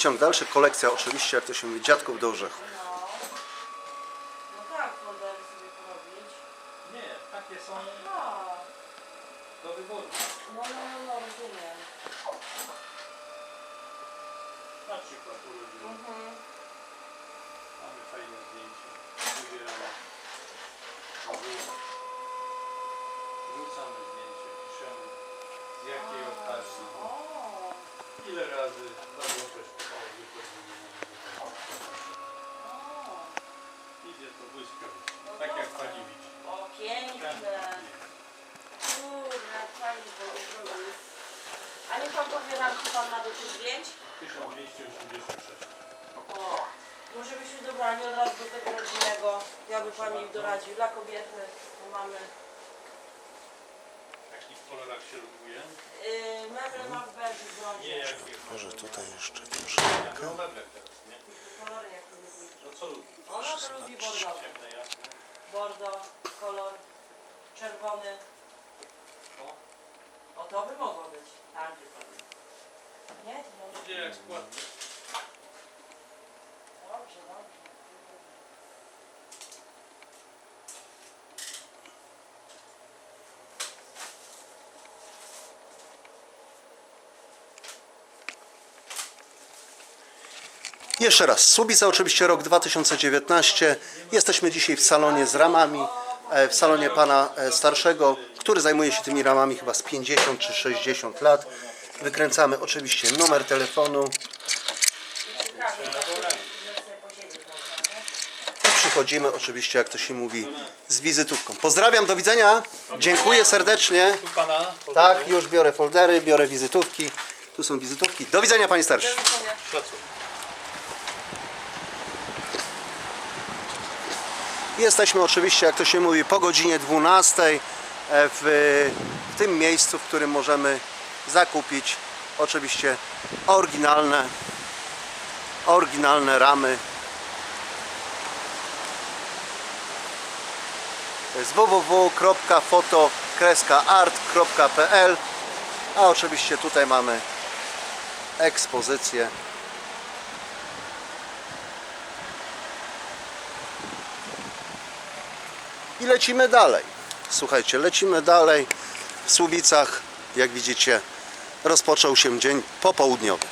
ciąg dalszy, kolekcja oczywiście, jak to się mówi, dziadków do orzechu. No. No tak, foldery sobie porobić. Nie, takie są No, do wyboru. no, no, no, no rozumiem. Na przykład urodziny. Mhm. Mamy fajne zdjęcie. Wybieramy. Wrzucamy. Wrzucamy zdjęcie, piszemy z jakiej okazji. O, Ile razy na złotość Idzie to błyskawicznie. Tak jak pani widzi. O, piękne. Kurde, fajnie to zrobił. A niech pan powie nam, co pan ma do tych zdjęć? 1286. O, może byśmy dobrali od razu do tego rodzinnego. Ja by pani doradził dla kobiety, bo mamy kolorach się lubuje? yy, meble ma w beżu w Nie, jakie Może tutaj jeszcze Ja troszeczkę. teraz, nie? Kolory jak lubi. No co lubi? Ona to lubi bordowy. Ciemne, jasne. Bordo, kolor czerwony. O, O to by mogło być. Tak. Nie? No, idzie jak. Jeszcze raz, Słubica oczywiście rok 2019. Jesteśmy dzisiaj w salonie z ramami, e, w salonie pana e, starszego, który zajmuje się tymi ramami chyba z 50 czy 60 lat. Wykręcamy oczywiście numer telefonu i przychodzimy oczywiście, jak to się mówi, z wizytówką. Pozdrawiam, do widzenia, dziękuję serdecznie. Tak, już biorę foldery, biorę wizytówki. Tu są wizytówki. Do widzenia panie starszy. Do widzenia. Szacunek. Jesteśmy oczywiście, jak to się mówi, po godzinie 12 e, w, w tym miejscu, w którym możemy zakupić oczywiście oryginalne oryginalne ramy jest www.foto-art.pl a oczywiście tutaj mamy ekspozycję I lecimy dalej. Słuchajcie, lecimy dalej. W Słubicach, jak widzicie, rozpoczął się dzień popołudniowy.